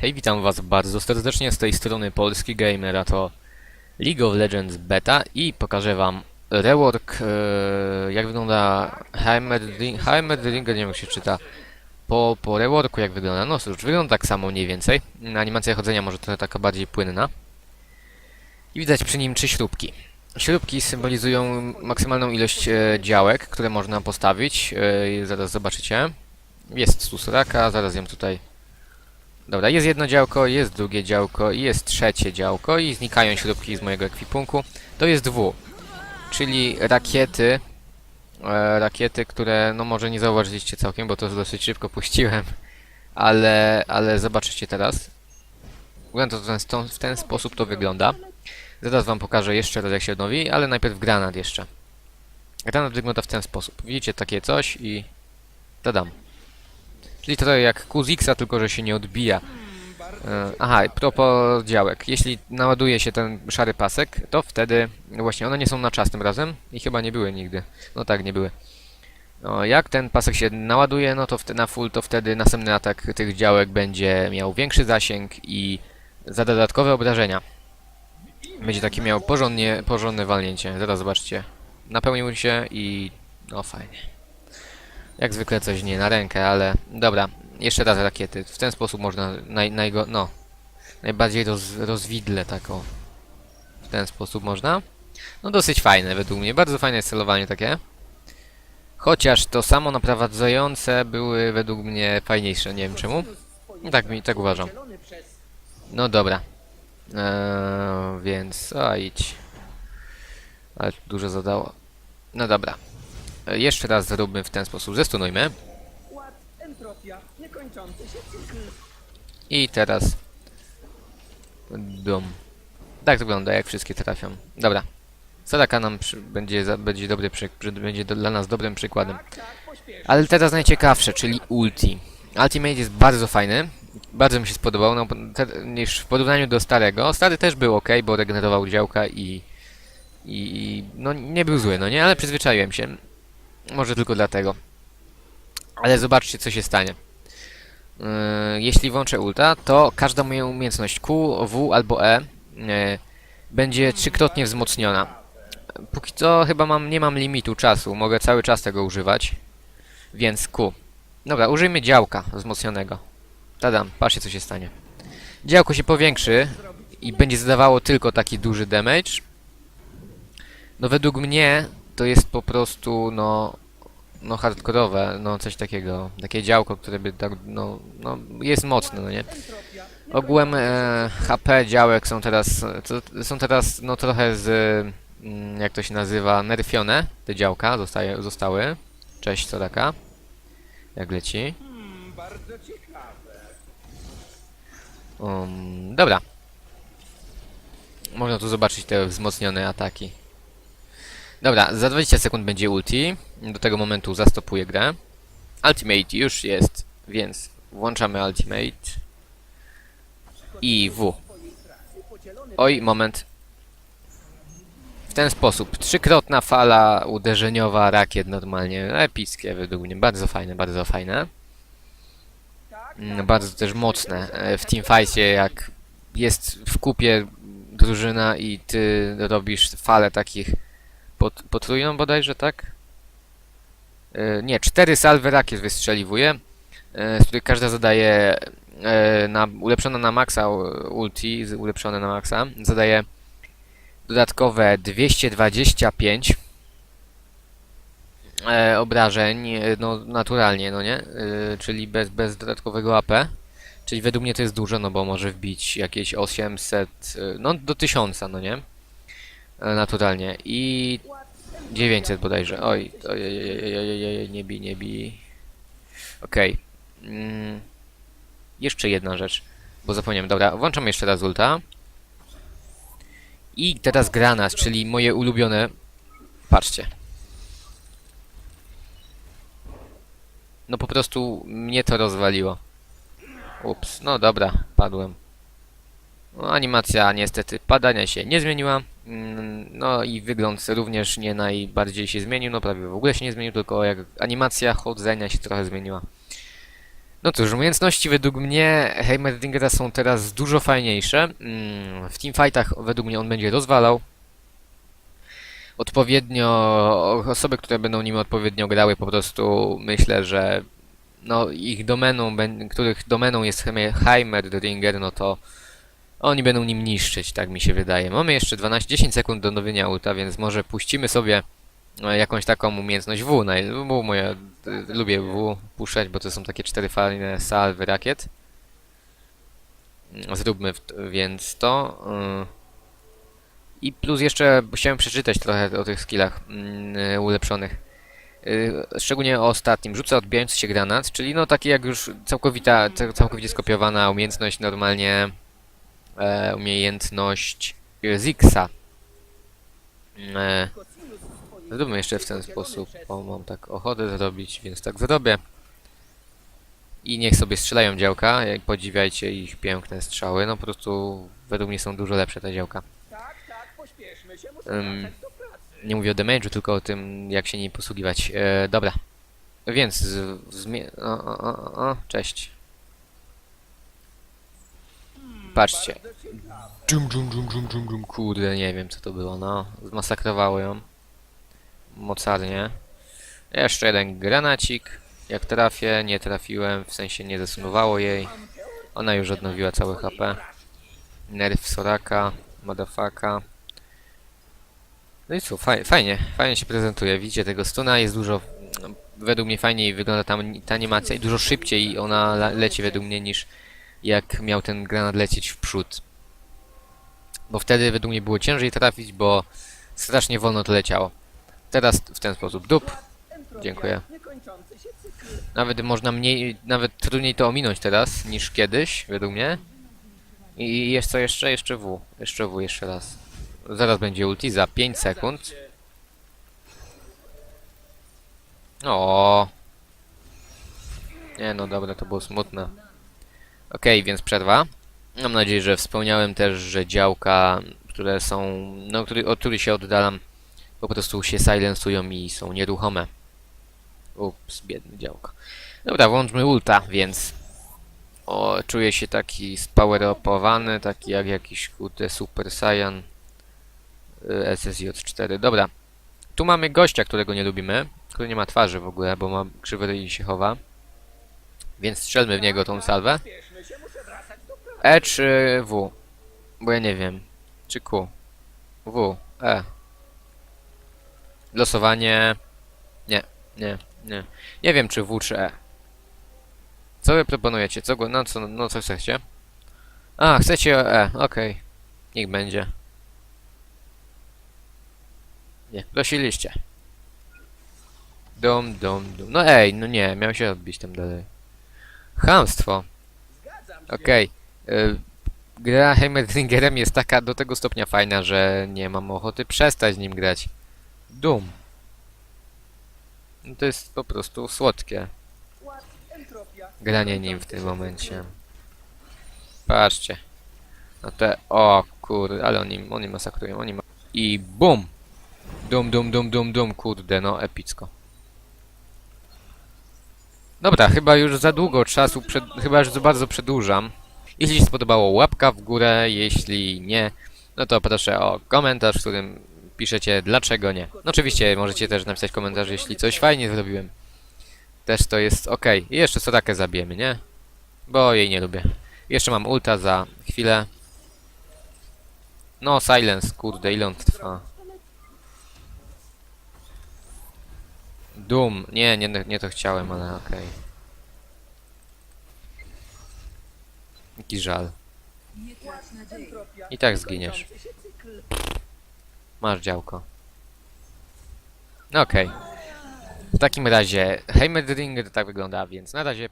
Hej, witam was bardzo serdecznie z tej strony Polski Gamer, a to League of Legends Beta i pokażę wam rework, e, jak wygląda Heimerdinger, nie wiem jak się czyta, po, po reworku jak wygląda, no cóż, wygląda tak samo mniej więcej, animacja chodzenia może trochę taka bardziej płynna i widać przy nim trzy śrubki. Śrubki symbolizują maksymalną ilość e, działek, które można postawić, e, zaraz zobaczycie. Jest tu Soraka, zaraz ją tutaj Dobra, jest jedno działko, jest drugie działko i jest trzecie działko i znikają śrubki z mojego ekwipunku. To jest W, czyli rakiety, e, rakiety, które no może nie zauważyliście całkiem, bo to dosyć szybko puściłem, ale, ale zobaczycie teraz. Wygląda to w ten, w ten sposób to wygląda. Zaraz wam pokażę jeszcze raz jak się odnowi, ale najpierw granat jeszcze. Granat wygląda w ten sposób. Widzicie takie coś i... Tadam. Czyli trochę jak QZX, tylko że się nie odbija. E, Aha, propos działek. Jeśli naładuje się ten szary pasek, to wtedy... No właśnie, one nie są na czas tym razem i chyba nie były nigdy. No tak, nie były. No, jak ten pasek się naładuje, no to na full, to wtedy następny atak tych działek będzie miał większy zasięg i za dodatkowe obrażenia. Będzie takie miał porządnie, porządne walnięcie. Zaraz zobaczcie. Napełnił się i... no fajnie. Jak zwykle coś nie na rękę, ale dobra. Jeszcze raz rakiety. W ten sposób można naj, no, najbardziej roz, rozwidle tak o. W ten sposób można. No dosyć fajne według mnie. Bardzo fajne jest celowanie takie. Chociaż to samo naprowadzające były według mnie fajniejsze. Nie wiem czemu. Tak mi, tak uważam. No dobra. Eee, więc, a idź. Ale dużo zadało. No dobra. E, Jeszcze raz zróbmy w ten sposób. Zestunujmy. I teraz... Dum. Tak wygląda, jak wszystkie trafią. Dobra. Sadaka nam przy, będzie, za, będzie, dobry przy, będzie do, dla nas dobrym przykładem. Ale teraz najciekawsze, czyli ulti. Ultimate jest bardzo fajny. Bardzo mi się spodobał, no, te, niż w porównaniu do starego. Stary też był ok, bo regenerował działka i, i... No nie był zły, no nie? Ale przyzwyczaiłem się. Może tylko dlatego. Ale zobaczcie, co się stanie. Yy, jeśli włączę ulta, to każda moja umiejętność Q, W albo E yy, będzie trzykrotnie wzmocniona. Póki co chyba mam, nie mam limitu czasu, mogę cały czas tego używać. Więc Q. Dobra, użyjmy działka wzmocnionego. Tadam, patrzcie co się stanie. Działko się powiększy i będzie zadawało tylko taki duży damage. No według mnie to jest po prostu no no hardkorowe, no coś takiego. Takie działko, które by tak no, no jest mocne, no nie? Ogółem e, HP działek są teraz to, są teraz no trochę z mm, jak to się nazywa nerfione te działka zostaje, zostały. Cześć Soraka. Jak leci? bardzo ciekawe. Um, dobra. Można tu zobaczyć te wzmocnione ataki. Dobra, za 20 sekund będzie ulti. Do tego momentu zastopuję grę. Ultimate już jest, więc włączamy Ultimate. I W. Oj, moment. W ten sposób. Trzykrotna fala uderzeniowa rakiet normalnie. Epickie według mnie. Bardzo fajne, bardzo fajne. Mm, Bardzo też mocne e, w teamfightie, jak jest w kupie drużyna i ty robisz falę takich pot, potrójną bodajże, tak? E, Nie, cztery salwy rakiet wystrzeliwuje, e, z których każda zadaje e, na, ulepszona na maksa ulti, ulepszone na maksa, zadaje dodatkowe 225 e, obrażeń, e, no naturalnie, no nie? E, czyli bez, bez dodatkowego AP. Czyli według mnie to jest dużo, no bo może wbić jakieś 800, e, no do 1000, no nie? E, naturalnie. I 900 bodajże. Oj, oj, oj, oj, oj, oj, oj, oj, nie bij, nie bij. Okej. Mm, jeszcze jedna rzecz, bo zapomniałem. Dobra, włączam jeszcze raz ulta. I teraz granat, czyli moje ulubione. Patrzcie. No po prostu mnie to rozwaliło. Ups, no dobra, padłem. No, animacja niestety padania się nie zmieniła. Mm, No i wygląd również nie najbardziej się zmienił, no prawie w ogóle się nie zmienił, tylko jak animacja chodzenia się trochę zmieniła. No cóż, umiejętności według mnie Heimerdingera są teraz dużo fajniejsze. Mm, W teamfightach według mnie on będzie rozwalał. Odpowiednio osoby, które będą nim odpowiednio grały, po prostu myślę, że no ich domeną, których domeną jest Heime- Heimerdinger, no to oni będą nim niszczyć, tak mi się wydaje. Mamy jeszcze 12-10 sekund do nowienia ulta, więc może puścimy sobie e, jakąś taką umiejętność W. Naj- W e, lubię W puszczać, bo to są takie cztery fajne salwy rakiet. Zróbmy więc to. y. I plus jeszcze chciałem przeczytać trochę o tych skillach mm, ulepszonych. Szczególnie o ostatnim. Rzuca odbijający się granat, czyli no taki jak już całkowita, cał- całkowicie skopiowana umiejętność normalnie e, umiejętność e, Zixa. E, Zróbmy jeszcze w ten sposób, bo mam tak ochotę zrobić, więc tak zrobię. I niech sobie strzelają działka, jak podziwiajcie ich piękne strzały, no po prostu według mnie są dużo lepsze te działka. Tak, tak, pracy. Nie mówię o damage'u, tylko o tym, jak się nim posługiwać. E, dobra. Więc. O, o, o, o, cześć. Patrzcie. Dżum, dżum, dżum, dżum, dżum, dżum. Kurde, nie wiem co to było, no. Zmasakrowało ją. Mocarnie. Jeszcze jeden granacik. Jak trafię, nie trafiłem, w sensie nie zasunowało jej. Ona już odnowiła całe HP. Nerf Soraka, Madafaka. No i co, faj, fajnie, fajnie się prezentuje. Widzicie tego stuna, jest dużo, mm, według mnie fajniej wygląda tam ta animacja i dużo szybciej ona leci według mnie niż jak miał ten granat lecieć w przód. Bo wtedy według mnie było ciężej trafić, bo strasznie wolno to leciało. Teraz w ten sposób dup. Dziękuję. Nawet można mniej, nawet trudniej to ominąć teraz niż kiedyś, według mnie. I jest co jeszcze? Jeszcze W. Jeszcze W, jeszcze raz. Zaraz będzie ulti za 5 sekund. O. Nie no dobra, to było smutne. Okej, więc przerwa. Mam nadzieję, że wspomniałem też, że działka, które są, no, który, od których się oddalam, po prostu się silensują i są nieruchome. Ups, biedny działko. Dobra, włączmy ulta, więc... O, czuję się taki spower-upowany, taki jak jakiś kurde Super Saiyan y, SSJ4. Dobra. Tu mamy gościa, którego nie lubimy, który nie ma twarzy w ogóle, bo ma krzywy ryj i się chowa. Więc strzelmy w niego tą salwę. E czy W? Bo ja nie wiem. Czy Q? W. E. Losowanie. Nie, nie, nie. Nie wiem czy W czy E. Co wy proponujecie? Co, no co, no co chcecie? A, chcecie E, okej. Niech będzie. Nie, prosiliście. Dum, dum, dum. No ej, no nie, miał się odbić tam dalej. Chamstwo. Okej. y, Gra Heimerdingerem jest taka do tego stopnia fajna, że nie mam ochoty przestać nim grać. No To jest po prostu słodkie granie nim w tym momencie. Patrzcie. No te... O kurde, ale oni, oni masakrują, oni ma... I BUM! Dum, dum, dum, dum, dum, kurde, no epicko. Dobra, chyba już za długo czasu, przed, chyba już za bardzo przedłużam. Jeśli się spodobało, łapka w górę, jeśli nie, no to proszę o komentarz, w którym piszecie dlaczego nie. No oczywiście możecie też napisać komentarz, jeśli coś fajnie zrobiłem. Też to jest ok. I jeszcze Sorakę zabijemy, nie? Bo jej nie lubię. Jeszcze mam ulta za chwilę. No, silence, kurde, ile on trwa? Doom. Nie, nie, nie to chciałem, ale okej. Jaki żal. I tak zginiesz. Masz działko. No Okej. W takim razie Heimerdinger tak wygląda, więc na razie